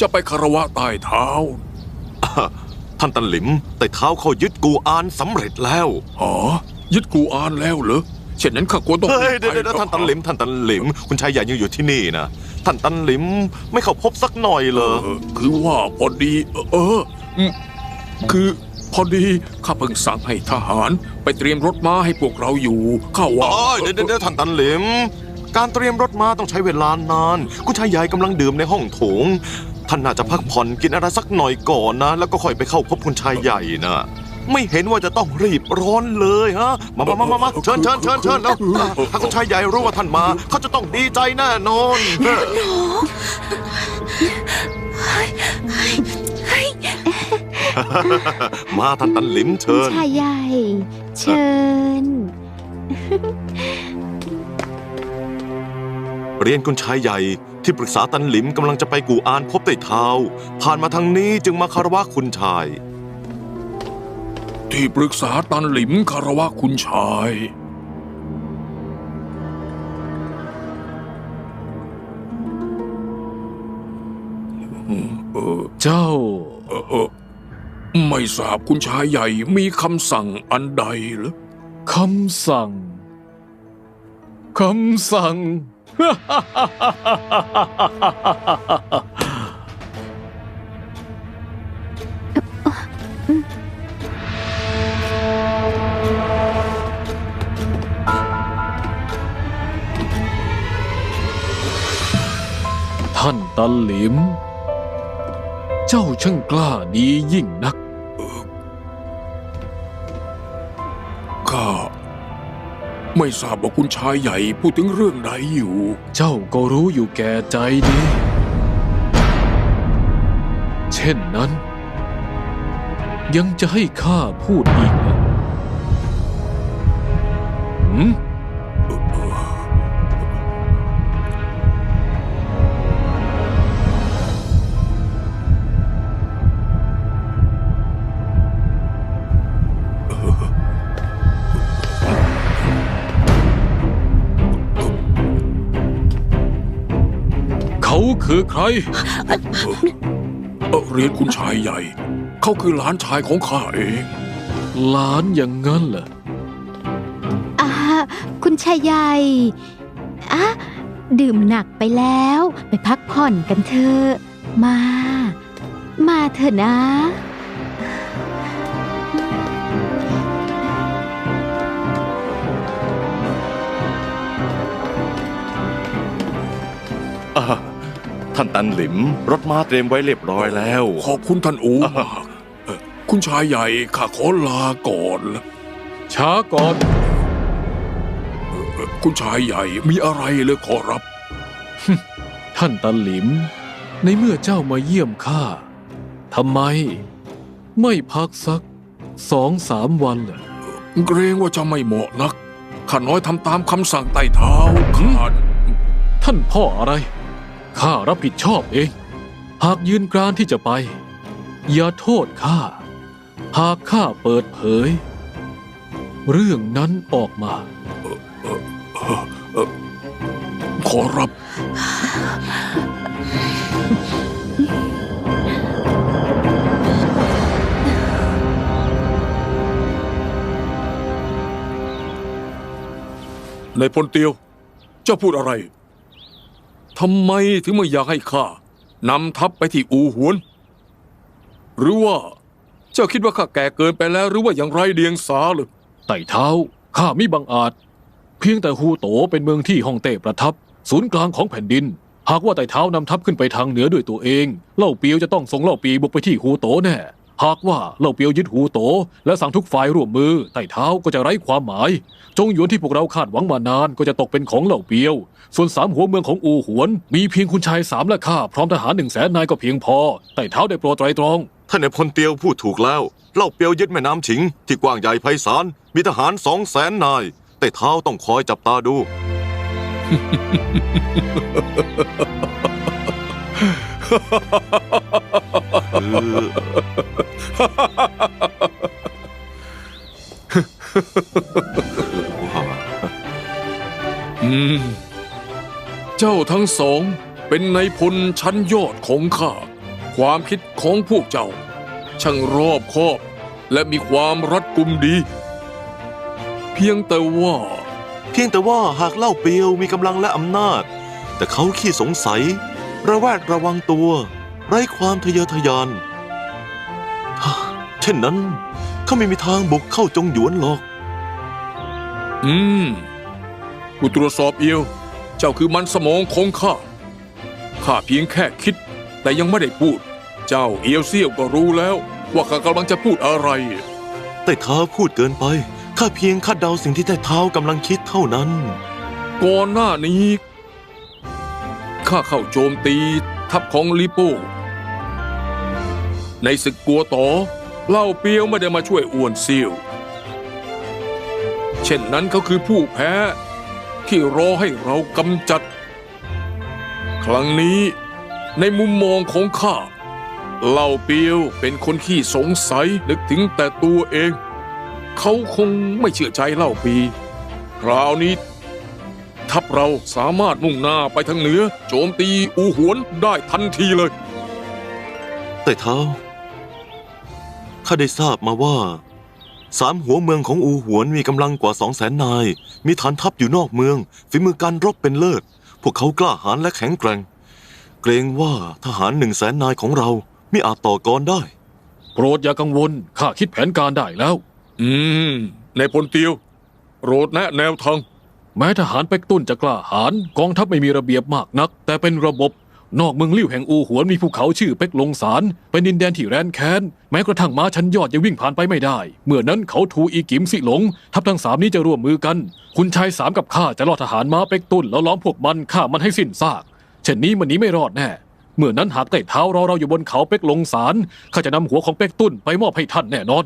จะไปคารวะใต้เท้า ท่านตันหลิมแต่เท้าเขายึดกูอานสำเร็จแล้ว อ๋อ ยึดกูอานแล้วเหรอเช่นนั้นข้าควรต้องเฮ้ยรีบเดี๋ยวไปเดี๋ยวท่านตันหลิม ท่านตันหลิม คุณชายใหญ่ยังอยู่ที่นี่นะ ท่านตันหลิมไม่เข้าพบสักหน่อยเหรอเออคือว่าพอดี เออเอออืมคือพอดีข้าเพิ่งสั่งให้ทหาร ไปเตรียมรถม้าให้พวกเราอยู่ข้าว่าอ๋อเดี๋ยวเดี๋ยวเดี๋ยวท่านตันหลิม การเตรียมรถม้าต้องใช้เวลานาน คุณชายใหญ่กำลังดื่มในห้องโถง ท่านน่าจะพักผ่อนกินอะไรสักหน่อยก่อนนะ แล้วก็ค่อยไปเข้าพบคุณชายใหญ่นะไม่เห็นว่าจะต้องรีบร้อนเลยฮะ มามามามามาเชิญเชิญเชิญเชิญแล้วถ้าคุณชายใหญ่รู้ว่าท่านมา เขาจะต้องดีใจแน่นอน มาท่านตันหลิมเชิญ ชายใหญ่ เชิญ เรียนคุณชายใหญ่ ที่ปรึกษาตันหลิมกำลังจะไปกู่อานพบไต่เท้า ผ่านมาทางนี้จึงมาคารวะคุณชาย ที่ปรึกษาตันหลิมคารวะคุณชายเออเจ้า เออเออไม่ทราบคุณชายใหญ่มีคำสั่งอันใดเหรอคำสั่ง คำสั่ง ท่านตันหลิม เจ้าช่างกล้าดียิ่งนัก ข้า ไม่ทราบว่าคุณชายใหญ่พูดถึงเรื่องใดอยู่ เจ้าก็รู้อยู่แก่ใจดี เช่นนั้น ยังจะให้ข้าพูดอีกนะหืม คือใครเออเรียนคุณชายใหญ่ เขาคือหลานชายของข้าเอง หลานอย่างงั้นเหรออ่าคุณชายใหญ่อะดื่มหนักไปแล้ว ไปพักผ่อนกันเถอะ มา มาเถอะนะ ท่านตันหลิม รถม้าเตรียมไว้เรียบร้อยแล้ว ขอบคุณท่านอูมากเอ่อคุณชายใหญ่ข้าขอลาก่อนละช้าก่อน เอ่อคุณชายใหญ่มีอะไรเลยขอรับ ท่านตันหลิม ในเมื่อเจ้ามาเยี่ยมข้าทำไม ไม่พักสักสองสามวันล่ะเกรงว่าจะไม่เหมาะนักข้าน้อยทำตามคำสั่งไต่เท้าข้า ท่านพ่ออะไร ข้ารับผิดชอบเอง หากยืนกรานที่จะไป อย่าโทษข้า หากข้าเปิดเผย เรื่องนั้นออกมา ขอรับในพลเตียว เจ้าพูดอะไร ทำไมถึงไม่อยากให้ข้านำทัพไปที่อูหวน หรือว่าเจ้าคิดว่าข้าแก่เกินไปแล้ว หรือว่าอย่างไรเดียงสาเลยไต่เท้าข้ามิบังอาจ เพียงแต่ฮูโตเป็นเมืองที่ฮ่องเต้ประทับ ศูนย์กลางของแผ่นดิน หากว่าไต่เท้านำทัพขึ้นไปทางเหนือด้วยตัวเอง เล่าเปียวจะต้องส่งเล่าปีบุกไปที่ฮูโตแน่ หากว่าเล่าเปียวยึดฮูโต และสั่งทุกฝ่ายร่วมมือไต่เท้าก็จะไร้ความหมาย จงหยวนที่พวกเราคาดหวังมานานก็จะตกเป็นของเหล่าเปียว ส่วนสามหัวเมืองของอูหวน มีเพียงคุณชายสามและข้าพร้อมทหารหนึ่งแสนนายก็เพียงพอไต่เท้าได้โปรดไตรตรองท่านในพลเตียวพูดถูกแล้วเล่าเปียวยึดแม่น้ำฉิง ที่กว้างใหญ่ไพศาลมีทหารสองแสนนายแต่เท้าต้องคอยจับตาดู อืม เจ้าทั้งสองเป็นในพลชั้นยอดของข้า ความคิดของพวกเจ้า ช่างรอบคอบ และมีความรัดกุมดี เพียงแต่ว่า เพียงแต่ว่าหากเล่าเปียวมีกำลังและอำนาจ แต่เขาขี้สงสัย ระแวดระวังตัว ไร้ความทะเยอทะยานฮ่าเช่นนั้นเขาไม่มีทางบุกเข้าจงหยวนหรอก อืมผู้ตรวจสอบเอียว เจ้าคือมันสมองของข้า ข้าเพียงแค่คิด แต่ยังไม่ได้พูด เจ้าเอียวเซี่ยวก็รู้แล้ว ว่าข้ากำลังจะพูดอะไรแต่เท้าพูดเกินไป ข้าเพียงคาดเดาสิ่งที่แต่เท้ากำลังคิดเท่านั้น ก่อนหน้านี้ข้าเข้าโจมตีทัพของลิโป้ ในศึกกัวตอเล่าเปียวไม่ได้มาช่วยอ้วนซียวเช่นนั้นเขาคือผู้แพ้ ที่รอให้เรากำจัด ครั้งนี้ในมุมมองของข้าเล่าเปียวเป็นคนขี้สงสัยนึกถึงแต่ตัวเอง เขาคงไม่เชื่อใจเล่าปี คราวนี้ ทัพเราสามารถมุ่งหน้าไปทางเหนือ โจมตีอูหวนได้ทันทีเลย แต่เท้า ข้าได้ทราบมาว่า สามหัวเมืองของอูหวนมีกำลังกว่าสองแสนนาย มีฐานทัพอยู่นอกเมือง ฝีมือการรบเป็นเลิศ พวกเขากล้าหาญและแข็งแกร่ง เกรงว่าทหารหนึ่งแสนนายของเราไม่อาจต่อกรได้ โปรดอย่ากังวล ข้าคิดแผนการได้แล้ว อืมในพลเตียวโปรดแนะแนวทาง แม้ทหารเป็กตุนจะกล้าหาญกองทัพไม่มีระเบียบมากนัก แต่เป็นระบบ นอกเมืองลิ่วแห่งอูหวนมีภูเขาชื่อเป็กลงสารเป็นดินแดนที่แรนแค้น แม้กระทั่งม้าชั้นยอดยังวิ่งผ่านไปไม่ได้ เมื่อนั้นเขาทูอีกิมสิหลง ทัพทั้งสามนี้จะร่วมมือกัน คุณชายสามกับข้าจะล่อทหารม้าเป็กตุนแล้วล้อมพวกมันฆ่ามันให้สิ้นซาก เช่นนี้มันหนี้ไม่รอดแน่เมื่อนั้นหากใต้เท้ารอเราอยู่บนเขาเป็กลงสารข้าจะนำหัวของเป็กตุนไปมอบให้ท่านแน่นอน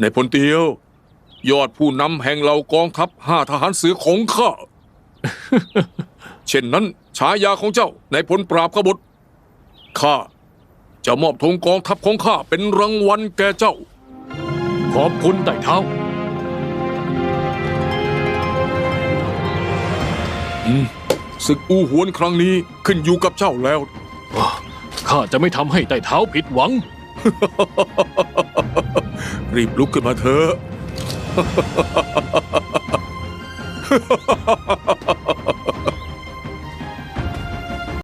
ในพลเตียว ยอดผู้นำแห่งเหล่ากองทัพห้าทหารเสือของข้า เช่นนั้นฉายาของเจ้าในพลปราบขบฏข้าจะมอบธงกองทัพของข้าเป็นรางวัลแก่เจ้า ขอบคุณไต่เท้าศึกอูหวนครั้งนี้ขึ้นอยู่กับเจ้าแล้ว ข้าจะไม่ทำให้ไต่เท้าผิดหวัง รีบลุกขึ้นมาเถอะ